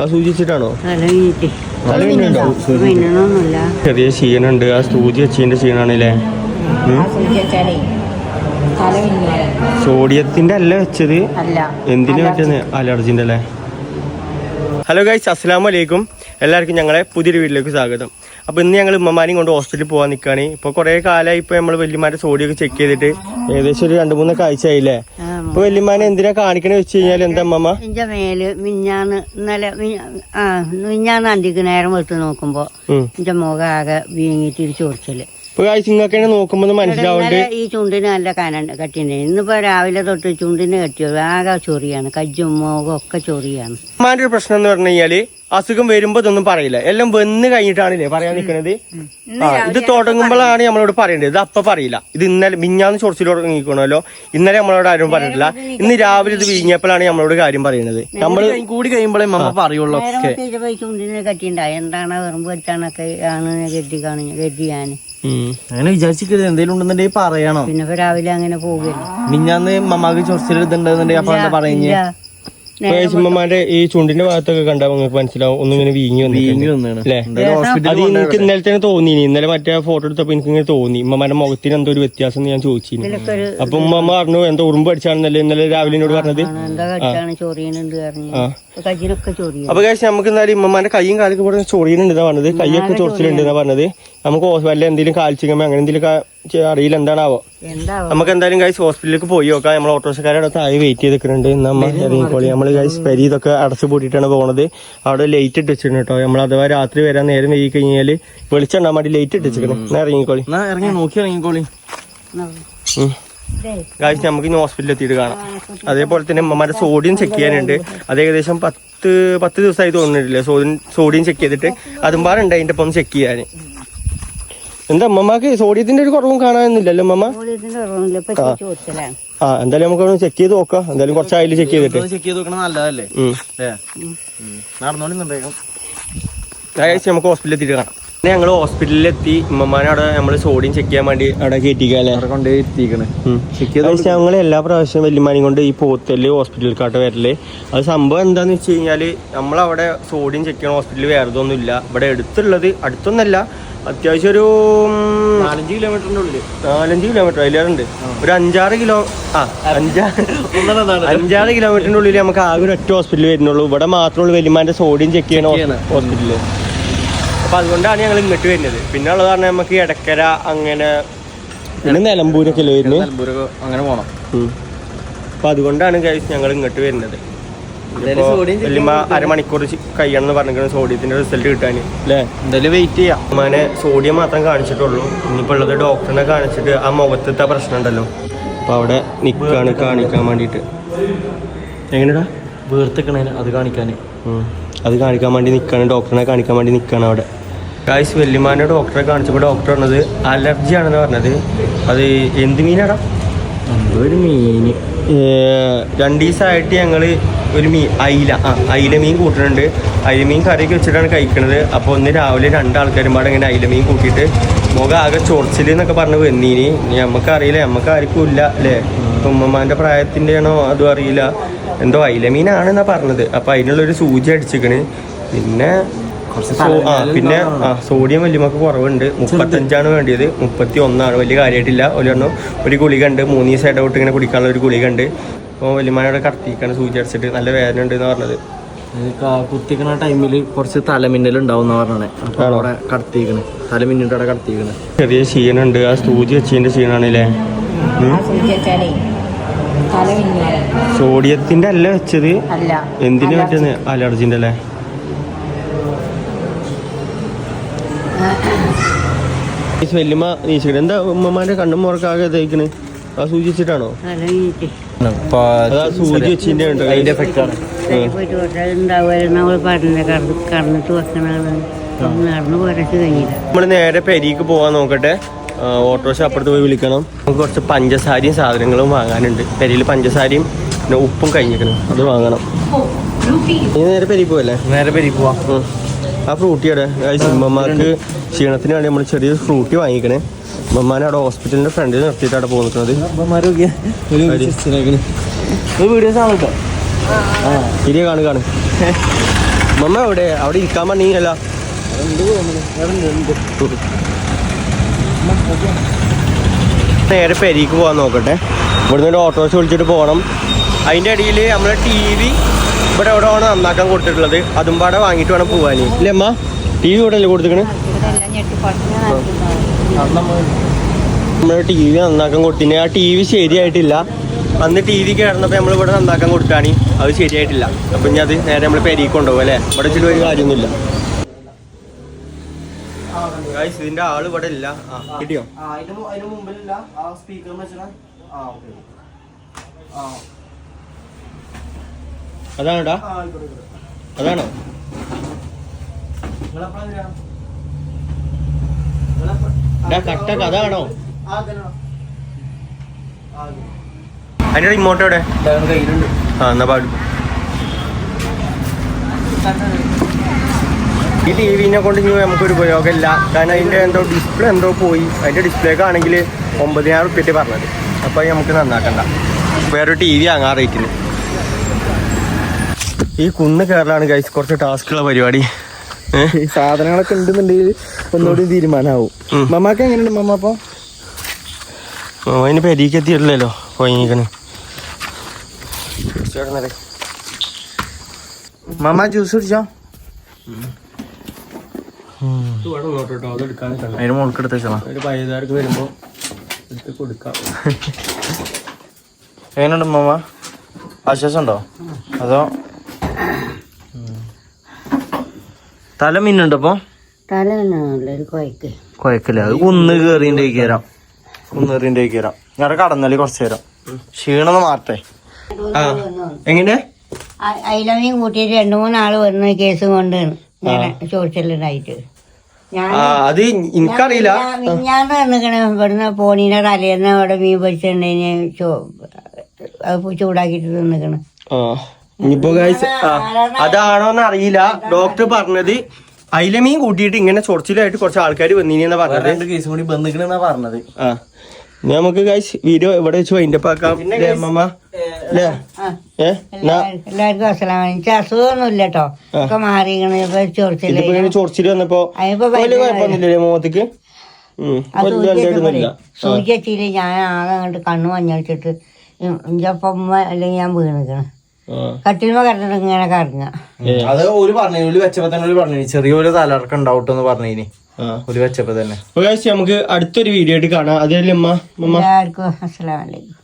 ആ സൂചിച്ചിട്ടാണോ? ചെറിയ ക്ഷീണുണ്ട്. ആ സൂചി വെച്ചതിന്റെ ക്ഷീണാണല്ലേ? സോഡിയത്തിന്റെ അല്ല വെച്ചത്? എന്തിനു പറ്റുന്നത് അലർജിന്റെ അല്ലേ? ഹലോ ഗൈസ് അസ്സാം വലൈക്കും എല്ലാവർക്കും ഞങ്ങളെ പുതിയൊരു വീട്ടിലേക്ക് സ്വാഗതം. അപ്പോൾ ഇന്ന് ഞങ്ങൾ ഉമ്മമാരെയും കൊണ്ട് ഹോസ്പിറ്റലിൽ പോകാൻ നിൽക്കുകയാണ് ഇപ്പോൾ കുറേ കാലമായി ഇപ്പോൾ നമ്മൾ വല്യമാരുടെ സോഡിയൊക്കെ ചെക്ക് ചെയ്തിട്ട് ഏകദേശം ഒരു രണ്ട് മൂന്ന് കാഴ്ച ആയില്ലേ ഇപ്പോൾ വല്യമാനെ എന്തിനാ കാണിക്കണേ വെച്ച് കഴിഞ്ഞാൽ എന്താ എന്റെ മേൽ മിഞ്ഞാന്ന് ഇന്നലെ മിഞ്ഞാന്ന് അന്തിക്ക് നേരം വെട്ട് നോക്കുമ്പോ എന്റെ മുഖം ആകെ വീങ്ങി ഒരു ചൊറിച്ചിൽ. ഇപ്പോൾ കാഴ്ച നിങ്ങൾക്ക് നോക്കുമ്പോൾ മനസ്സിലാവുന്നുണ്ട് ഈ ചുണ്ടിന് നല്ല കന കട്ടിന്. ഇന്നിപ്പോ രാവിലെ തൊട്ട് ചുണ്ടിന് കെട്ടിയത് ആകെ ചൊറിയാണ്. കജ്ജും മോകും ഒക്കെ ചൊറിയാണ്. അമ്മാന്റെ ഒരു പ്രശ്നം എന്ന് പറഞ്ഞു കഴിഞ്ഞാൽ അസുഖം വരുമ്പോ ഇതൊന്നും പറയില്ല. എല്ലാം വന്ന് കഴിഞ്ഞിട്ടാണല്ലേ പറയാൻ നിൽക്കുന്നത് ആ ഇത് തുടങ്ങുമ്പോഴാണ് നമ്മളോട് പറയേണ്ടത്. ഇത് അപ്പൊ പറയില്ല. ഇത് ഇന്നലെ മിഞ്ഞാന്ന് ചൊറിച്ചിൽ തുടങ്ങിക്കണല്ലോ. ഇന്നലെ നമ്മളോട് ആരും പറഞ്ഞിട്ടില്ല. ഇന്ന് രാവിലെ ഇത് വീങ്ങിയപ്പോഴാണ് നമ്മളോട് കാര്യം പറയുന്നത്. നമ്മൾ കൂടി കഴിയുമ്പോഴേ മമ്മ പറയുള്ളൂ കട്ടിണ്ടായി എന്താണ് വെറും വെട്ടാണൊക്കെ ആണ് കരുതി കാണുന്നു കരുതി ഞാൻ. അങ്ങനെ വിചാരിച്ചിട്ട് എന്തെങ്കിലും ഉണ്ടെന്നുണ്ടെങ്കിൽ പറയണം. പിന്നെ ഇപ്പൊ രാവിലെ അങ്ങനെ പോവുകയല്ലേ. മിഞ്ഞാന്ന് മമ്മാക്ക് ചൊറിച്ചിലെടുത്തുണ്ടെന്നുണ്ടെങ്കിൽ അപ്പൊ എന്താ പറയുന്നത്. ഇപ്പൊ ഈ ചുണ്ടിന്റെ ഭാഗത്തൊക്കെ കണ്ടാൽ നിങ്ങൾക്ക് മനസ്സിലാവും. ഒന്നും ഇങ്ങനെ വീങ്ങി വന്നിട്ടുണ്ട്. അത് എനിക്ക് ഇന്നലെ തന്നെ തോന്നി ഇന്നലെ മറ്റേ ഫോട്ടോ എടുത്തപ്പോ എനിക്ക് ഇങ്ങനെ തോന്നി. ഉമ്മമാരുടെ മുഖത്തിന് എന്തോ ഒരു വ്യത്യാസം എന്ന് ഞാൻ ചോദിച്ചിരുന്നു അപ്പൊ ഉമ്മ പറഞ്ഞു എന്താ ഉറുമ്പ് അടിച്ചാണെന്നല്ലേ ഇന്നലെ രാവിലെ എന്നോട് പറഞ്ഞത്? അപ്പൊ കഴിച്ച് നമുക്ക് എന്തായാലും ഇമ്മമാന്റെ കൈയും കാലൊക്കെ ഇവിടെ ചൊറിയുന്നുണ്ട് എന്നാ പറഞ്ഞത്. കൈയൊക്കെ ചൊറിച്ചിലുണ്ട് എന്നാ പറഞ്ഞത്. നമുക്ക് വല്ല എന്തെങ്കിലും കാൽച്ചിങ്ങമോ അങ്ങനെ എന്തെങ്കിലും അറിയില്ല എന്താണാവോ? എന്താ നമുക്ക് എന്തായാലും കഴിച്ച് ഹോസ്പിറ്റലിലേക്ക് പോയി നോക്കാം. നമ്മൾ ഓട്ടോറിക്ഷക്കാരുടെ താഴെ വെയിറ്റ് ചെയ്തിട്ടുണ്ട് നമ്മ ഇറങ്ങിക്കോളി നമ്മൾ കഴിച്ച് പരി ഇതൊക്കെ അടച്ചു പൂട്ടിയിട്ടാണ് പോകുന്നത് അവിടെ ലൈറ്റ് ഇട്ട് വെച്ചിട്ടുണ്ട് കേട്ടോ. നമ്മൾ അഥവാ രാത്രി വരാൻ നേരം വൈകി കഴിഞ്ഞാൽ വെളിച്ചെണ്ണാൻ വേണ്ടി ലൈറ്റ് ഇട്ട് വെച്ചിരിക്കണം ഇറങ്ങിക്കോളി. ഇറങ്ങി നോക്കി ഇറങ്ങിക്കോളി. ഗൈസ് നമുക്ക് ഇനി ഹോസ്പിറ്റലിൽ എത്തിയിട്ട് കാണാം. അതേപോലെ തന്നെ അമ്മമാരുടെ സോഡിയം ചെക്ക് ചെയ്യാനുണ്ട്. അത് ഏകദേശം പത്ത് പത്ത് ദിവസമായി തോന്നിട്ടില്ലേ സോഡിയം സോഡിയം ചെക്ക് ചെയ്തിട്ട് അതും പാടുണ്ട് അതിന്റെ ഒപ്പം ചെക്ക് ചെയ്യാൻ. എന്താ അമ്മമാക്ക് സോഡിയത്തിന്റെ ഒരു കുറവും കാണാനൊന്നുമില്ലല്ലോ ചോദിച്ചലാണ് ആ. എന്തായാലും നമുക്ക് ചെക്ക് ചെയ്ത് നോക്കാം. എന്തായാലും കുറച്ചായാലും ചെക്ക് ചെയ്തിട്ട്? ചെക്ക് ചെയ്ത് നോക്കണ നല്ലതല്ലേ? നടന്നോളിന്നുണ്ടേക്കും നമുക്ക് ഹോസ്പിറ്റലിൽ എത്തിയിട്ട് കാണാം. ഞങ്ങൾ ഹോസ്പിറ്റലിൽ എത്തി ഉമ്മമാനെ അവിടെ നമ്മൾ സോഡിയം ചെക്ക് ചെയ്യാൻ വേണ്ടി അവിടെ കയറ്റിക്കാല്ലേ കൊണ്ടേ എത്തിക്കണ്. ചെക്ക് ചെയ്ത് ഞങ്ങൾ എല്ലാ പ്രാവശ്യവും വല്യമാനെയും കൊണ്ട് ഈ പോത്തൽ ഹോസ്പിറ്റലിലേക്കാട്ട് വരൽ. അത് സംഭവം എന്താന്ന് വെച്ച് കഴിഞ്ഞാൽ നമ്മളവിടെ സോഡിയം ചെക്ക് ചെയ്യണ ഹോസ്പിറ്റലിൽ വേറെ ഒന്നും ഇല്ല ഇവിടെ അടുത്തുള്ളത് അടുത്തൊന്നല്ല അത്യാവശ്യം ഒരു നാലഞ്ച് കിലോമീറ്ററിന്റെ ഉള്ളിൽ നാലഞ്ച് കിലോമീറ്റർ അതിലേറുണ്ട്. ഒരു അഞ്ചാറ് കിലോ ആ അഞ്ചാറ് ഒന്നതാണ് അഞ്ചാറ് കിലോമീറ്ററിന്റെ ഉള്ളിൽ നമുക്ക് ആകെ ഒരു ഒറ്റ ഹോസ്പിറ്റൽ വരുന്നുള്ളൂ. ഇവിടെ മാത്രമുള്ളൂ വലിയമാന്റെ സോഡിയം ചെക്ക് ചെയ്യണ ചെയ്യണ. അപ്പൊ അതുകൊണ്ടാണ് ഞങ്ങൾ ഇങ്ങോട്ട് വരുന്നത്. പിന്നെ ഉള്ളത് പറഞ്ഞാൽ നമുക്ക് ഇടക്കര അങ്ങനെ പിന്നെ നിലമ്പൂരൊക്കെ അല്ലേ വരുന്നത് നിലമ്പൂരൊക്കെ അങ്ങനെ പോണം. അപ്പൊ അതുകൊണ്ടാണ് ഗൈസ് ഞങ്ങൾ ഇങ്ങോട്ട് വരുന്നത്. വലിയ അരമണിക്കൂർ കഴിയണം എന്ന് പറഞ്ഞിരിക്കണം സോഡിയത്തിന്റെ റിസൾട്ട് കിട്ടാൻ അല്ലേ? എന്തായാലും വെയിറ്റ് ചെയ്യാം. അമ്മനെ സോഡിയം മാത്രം കാണിച്ചിട്ടുള്ളൂ. ഇനിയിപ്പോൾ ഉള്ളത് ഡോക്ടറിനെ കാണിച്ചിട്ട് ആ മുഖത്തത്തെ പ്രശ്നം ഉണ്ടല്ലോ. അപ്പൊ അവിടെ നിക്കാണ് കാണിക്കാൻ വേണ്ടിട്ട് എങ്ങനെയാ വീർത്തിക്കണേന് അത് കാണിക്കാന്. അത് കാണിക്കാൻ വേണ്ടി നിക്കാണ്. ഡോക്ടറിനെ കാണിക്കാൻ വേണ്ടി നിക്കാണ് അവിടെ. ഗായ്സ് വല്യമാന്റെ ഡോക്ടറെ കാണിച്ചപ്പോൾ ഡോക്ടർ പറഞ്ഞത് അലർജി ആണെന്ന് പറഞ്ഞത്. അത് എന്ത് മീനാടാ? ഒരു മീന്. രണ്ട് ദിവസമായിട്ട് ഞങ്ങൾ ഒരു മീൻ അയില ആ അയില മീൻ കൂട്ടുന്നുണ്ട്. അയില മീൻ കറി വെച്ചിട്ടാണ് കഴിക്കണത്. അപ്പോൾ ഒന്ന് രാവിലെ രണ്ടാൾക്കാരും പാടെ ഇങ്ങനെ അയില മീൻ കൂട്ടിയിട്ട് മുഖം ആകെ ചൊറിച്ചിൽ എന്നൊക്കെ പറഞ്ഞ് വന്നീനി. നമുക്കറിയില്ല നമുക്ക് ആർക്കും ഇല്ല അല്ലേ? ഉമ്മമാന്റെ പ്രായത്തിന്റെ ആണോ അതും അറിയില്ല. എന്തോ അയില മീനാണെന്നാണ് പറഞ്ഞത്. അപ്പോൾ അതിനുള്ളൊരു സൂചി അടിച്ചിക്കണ്. പിന്നെ പിന്നെ സോഡിയം വലിയമൊക്കെ കുറവുണ്ട്. മുപ്പത്തഞ്ചാണ് വേണ്ടിയത്. മുപ്പത്തി ഒന്നാണ് വലിയ കാര്യമായിട്ടില്ല. ഒരു എണ്ണം ഒരു ഗുളിക ഉണ്ട്. മൂന്ന് ദിവസം ഇടവിട്ട് ഇങ്ങനെ കുടിക്കാനുള്ള ഒരു ഗുളിക ഉണ്ട്. അപ്പോൾ വലിയമാനോടെ കടത്തിക്കാണ് സൂചി അടിച്ചിട്ട് നല്ല വേദന ഉണ്ട് എന്ന് പറഞ്ഞത് കുത്തിക്കണ ടൈമിൽ കുറച്ച് തലമിന്നൽ ഉണ്ടാവും എന്ന് പറഞ്ഞേ അപ്പൊ അവിടെ കടത്തിക്കണ് തലമിന്നിട്ട് അവിടെ കടത്തിക്കണ് ചെറിയ ക്ഷീണുണ്ട് ആ സൂചി വെച്ചതിന്റെ ക്ഷീണാണല്ലേ സോഡിയത്തിന്റെ അല്ല വെച്ചത്? അല്ല. എന്തിനു പറ്റുന്ന അലർജിന്റെ അല്ലേ? വല്യമ്മ നീച്ചിട്ട് എന്താ ഉമ്മമാന്റെ കണ്ണും മുറക്കാകെ തേക്കണ് ആ സൂചി വെച്ചിട്ടാണോ സൂചി വെച്ചിന്റെ നമ്മൾ നേരെ പെരിക്ക് പോവാൻ നോക്കട്ടെ. ഓട്ടോറിക്ഷ അപ്പുറത്ത് പോയി വിളിക്കണം. നമുക്ക് കുറച്ച് പഞ്ചസാരയും സാധനങ്ങളും വാങ്ങാനുണ്ട്. പെരിയിൽ പഞ്ചസാരയും പിന്നെ ഉപ്പും കഴിഞ്ഞിരിക്കണം. അത് വാങ്ങണം. നേരെ പെരി പോവല്ലേ? നേരെ പെരി പോവാ. ആ ഫ്രൂട്ടിയുടെ സിമ്മമാർക്ക് ക്ഷീണത്തിന് വേണ്ടി നമ്മൾ ചെറിയൊരു ഫ്രൂട്ടി വാങ്ങിക്കണേ. ഉമ്മമാനെ അവിടെ ഹോസ്പിറ്റലിന്റെ ഫ്രണ്ടിൽ നിർത്തിയിട്ട് അവിടെ പോകുന്നത് ഇരിയ കാണു കാണു. മമ്മ എവിടെ? അവിടെ ഇരിക്കാൻ പറഞ്ഞില്ല നേരെ പെരീക്ക് പോകാൻ നോക്കട്ടെ. ഇവിടുന്ന് ഒരു ഓട്ടോറിക്ഷ വിളിച്ചിട്ട് പോകണം. അതിന്റെ ഇടയിൽ നമ്മളെ ടി വി ഇവിടെ എവിടെ വേണം നന്നാക്കാൻ കൊടുത്തിട്ടുള്ളത്? അതും പാടെ വാങ്ങിയിട്ട് വേണം പോവാൻ ഇല്ലേ അമ്മ? ടി വി ഇവിടെ അല്ലേ കൊടുത്തിക്കണ് നമ്മൾ ടി വി നന്നാക്കാൻ കൊടുത്തിന്. ആ ടി വി ശരിയായിട്ടില്ല. അന്ന് ടി വി കിടന്നപ്പോൾ നമ്മൾ ഇവിടെ നന്നാക്കാൻ കൊടുത്താണ് അത് ശരിയായിട്ടില്ല. അപ്പം ഇനി അത് നേരെ നമ്മൾ പെരീ കൊണ്ടുപോകും അല്ലേ? ഇവിടെ ചില ഒരു കാര്യമൊന്നുമില്ല ഇതിന്റെ ആൾ ഇവിടെ ഇല്ല. കിട്ടിയോ? അതിന് മുമ്പിലില്ല. ആ സ്പീക്കർ വെച്ചാ ആ ഓക്കെ ആ അതാണോടാ. അതാണോ? കട്ടക്ക് അതാണോ? അതിനോട് അതിന്റെ റിമോട്ട് എവിടെ? ആ എന്നാ പാടും. ഈ ടി വിനെ കൊണ്ട് ഇനി നമുക്കൊരു ഉപയോഗമില്ല. കാരണം അതിന്റെ എന്തോ ഡിസ്പ്ലേ എന്തോ പോയി. അതിന്റെ ഡിസ്പ്ലേക്ക് ആണെങ്കിൽ ഒമ്പതിനായിരം റുപ്യറ്റ് പറഞ്ഞത്. അപ്പോൾ നമുക്ക് നന്നാക്കണ്ട. വേറൊരു ടി വി വാങ്ങാൻ റേറ്റിന് ഈ കുന്ന് കയറലാണ് ഗൈസ് കുറച്ച് ടാസ്കുള്ള പരിപാടി. ഏഹ് ഈ സാധനങ്ങളൊക്കെ ഉണ്ടെന്നുണ്ടെങ്കിൽ ഒന്നുകൂടി തീരുമാനമാവും. മമ്മക്ക് എങ്ങനെയുണ്ട് മമ്മ അപ്പൊ അതിന് എരിക്ക് എത്തിയിട്ടില്ലല്ലോ പോയിക്കണ് മമ്മ ജ്യൂസ് കുടിച്ചോ? അതിന് മുൾക്ക് എടുത്ത് വെച്ചോ ഒരു പൈതാർക്ക് വരുമ്പോ എടുത്ത് കൊടുക്കാം. എങ്ങനെയുണ്ട് മമ്മ? ആശ്വാസം ഉണ്ടോ അതോ തല മിന്നുണ്ട് അപ്പൊ തല കുഴക്ക് കുഴക്കില്ല അത് കുന്ന് കയറിന്റെ കയറാം കുന്ന് കയറിന്റെ കയറാം ഞാൻ കടന്നാലേ കുറച്ച് നേരം. ക്ഷീണം മാറട്ടെ. ആ എങ്ങനെ? അയിലമീൻ കൂട്ടിയിട്ട് രണ്ടു മൂന്നാൾ വരുന്ന കേസ് കൊണ്ട് ചോദിച്ചല്ലായിട്ട് അത് എനിക്കറിയില്ല. മിഞ്ഞാന്ന് വന്നിക്കണ. ഇവിടുന്ന് പോണീനെ തലേന്ന് അവിടെ മീൻ പൊരിച്ചിട്ടുണ്ടെങ്കിൽ ചൂടാക്കിട്ട് അത് ചൂടാക്കിയിട്ട് തിന്നിക്കണ്. ഇനിയിപ്പോ ഗൈസ് അതാണോന്ന് അറിയില്ല. ഡോക്ടർ പറഞ്ഞത് അയില മീൻ കൂട്ടിയിട്ട് ഇങ്ങനെ ചൊറിച്ചിലായിട്ട് കുറച്ച് ആൾക്കാർ വന്നിനെന്നാ പറഞ്ഞത്. കേസ് കൂടി ബന്ധിക്കണെന്നാ പറഞ്ഞത്. ആ. ഇനി നമുക്ക് ഗൈസ് വീഡിയോ ഇവിടെ വെച്ച് വൈൻഡപ്പ് ആക്കാം. അമ്മമ്മ? അല്ലേ ഏ എല്ലാവർക്കും അസ്സലാം എനിക്ക് അസുഖമൊന്നും ഇല്ല കേട്ടോ ഇപ്പൊ ഇതിപ്പോ ഇങ്ങനെ ചൊറിച്ചിൽ വന്നപ്പോ അതിപ്പോ വലിയ കുഴപ്പമൊന്നുമില്ലേ മുഖത്തേക്ക്? സൂചിച്ചില്ല ഞാൻ ആകെ അങ്ങോട്ട് കണ്ണു മഞ്ഞളിച്ചിട്ട് അപ്പം അല്ലെങ്കിൽ ഞാൻ വീണിക്കണ് ഇങ്ങനെ അത് ഒരു പറഞ്ഞു ഒരു വെച്ചപ്പോ തന്നെ ഒരു പറഞ്ഞു ചെറിയൊരു തലർക്കം ഉണ്ടാവട്ടെന്ന് പറഞ്ഞിനി. ആ. ഒരു വെച്ചപ്പോ തന്നെ. നമുക്ക് അടുത്തൊരു വീഡിയോ ആയിട്ട് കാണാം. അതല്ലേ അമ്മ അമ്മ എല്ലാവർക്കും അസ്സലാമലൈക്കും